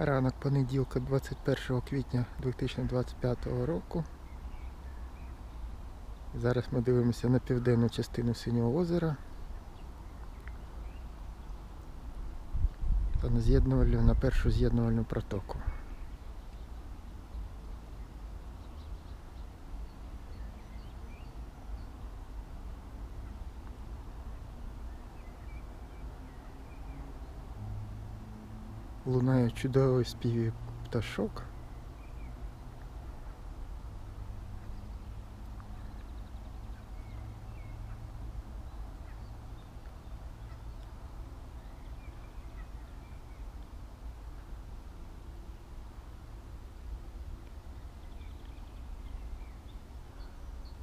Ранок понеділка 21 квітня 2025 року. Зараз ми дивимося на південну частину Синього озера. Та на з'єднувальну, на першу з'єднувальну протоку. Лунає чудовий спів пташок.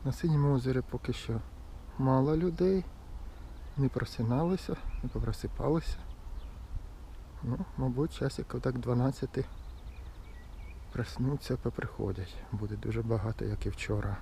На синьому озері поки що мало людей, не просиналися, не попросипалися. Ну, мабуть, часиків так 12 проснуться, поприходять. Буде дуже багато, як і вчора.